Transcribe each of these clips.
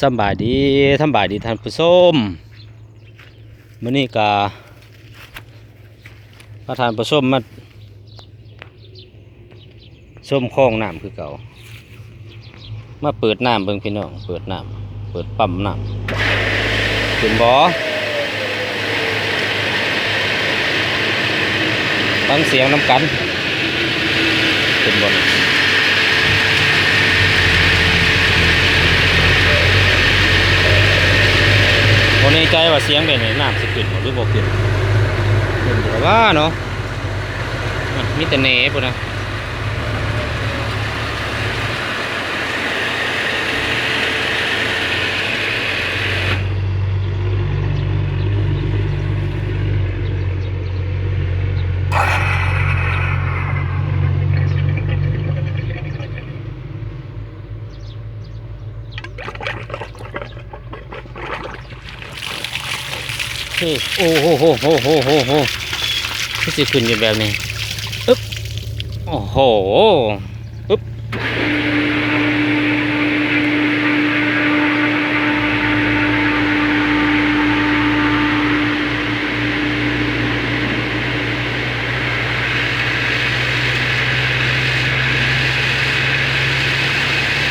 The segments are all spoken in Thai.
สบายดีทำบายดีท่านผู้ชมมื้อนี้กาพระทานผู้ชมมาชมคลองน้ำคือเก่า มาเปิดน้ำเบิ่งพี่น้อง เปิดน้ำเปิดปั๊มน้ำขึ้นบ่ฟังเสียงน้ำกันขึ้นบ่น่ะ วันนี้ ใจว่าเสียงเป็นไงน้ำสิขึ้นหรือบ่ขึ้นขึ้นแต่ว่าเนาะมีแต่เน่ปุ่นนะ โอ้โหโหโหโหโหโหที่สิขึ้นอยู่แบบนี้อึ๊บโอ้โหอึ๊บ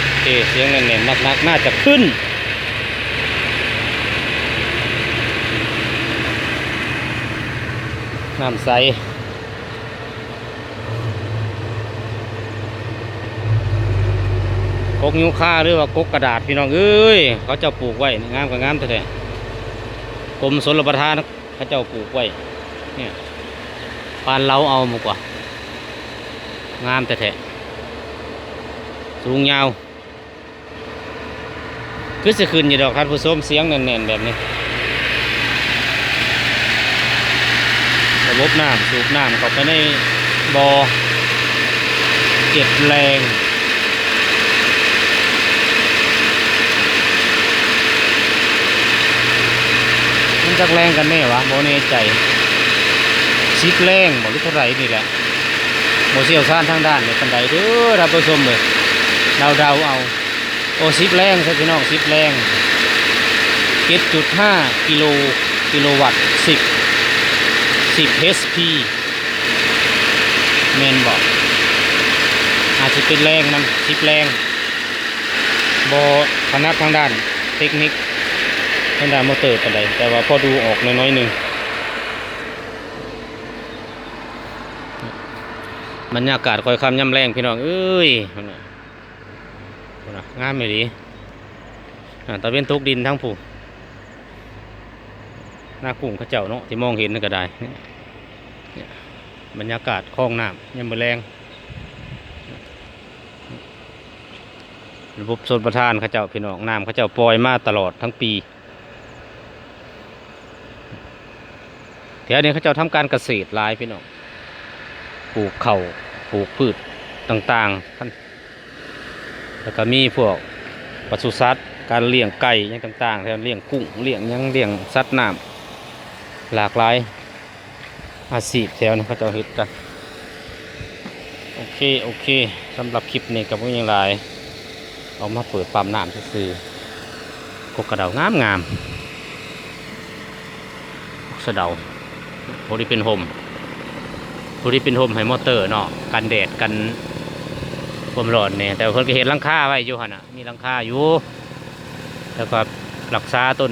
โอเคเสียงแน่นๆนักๆน่าจะขึ้น น้ำใสกกนิ้วค่าหรือว่ากกกระดาษพี่น้องเอ้ยเขาเจ้าปลูกไว้งามกับงามแท้ๆกรมสนรประทานเขาเจ้าปลูกไว้เนี่ยปานเราเอามากกว่า งามแท้ๆสูงยาวคือจะขึ้นอยู่ดอกครับผู้ชมเสียงแน่นๆแบบนี้ ระบบน้ำสูบน้ำเข้าไปในบ่อเก็บแรงมันจักแรงกันแน่วะโมเน่ใจชิดแรงบ่หรือเท่าไหรนี่แหละโมเชี่ยวชาญทางด้านในปันไดเด้อรับผู้ชมเลยเดาเดาๆเอา โอ้สิบแรงใช่พี่น้องสิบแรงเจ็ดจุดห้ากิโลกิโลวัตต์สิบ 10 HP เมนบอก อาจจะเป็นแรงนำสิบแรงบอถนัดทางด้านเทคนิคทางด้านมอเตอร์กันใดแต่ว่าพอดูออกน้อยๆหนึ่งบรรยากาศคอยคำย่ำแรงพี่น้องเอ้ยนั่นน่ะนั่นน่ะงามไม่ดีอ่าตะเวนตกดินทั้งผู้ หน้ากุ้งเขาเจ้าเนาะที่มองเห็นนั่นก็ได้บรรยากาศคลองน้ำยังมือแรงระบบชนประทานเขาเจ้าพี่น้องน้ำเขาเจ้าปล่อยมาตลอดทั้งปีแถวนี้เขาเจ้าทำการเกษตรหลายพี่น้องปลูกเข่าปลูกพืชต่างๆท่านแล้วก็มีพวกปศุสัตว์การเลี้ยงไก่ยังต่างๆแถวเลี้ยงกุ้งเลี้ยงยังเลี้ยงสัตว์น้ำ หลากหลายอาชีพแถวนี้เขาจะเฮ็ดกันโอเค โอเคสำหรับคลิปนี้กับพวกยังหลายเอามาเปิดปั๊มน้ำซื่อๆกกกระเดางามงามกกสะเดาโพดีเป็นโฮมโพดีเป็นโฮมให้มอเตอร์เนาะกันแดดกันความร้อนเนี่ยแต่เพิ่นก็เห็นลังค่าไว้อยู่หันน่ะมีลังค่าอยู่แล้วก็รักษาต้น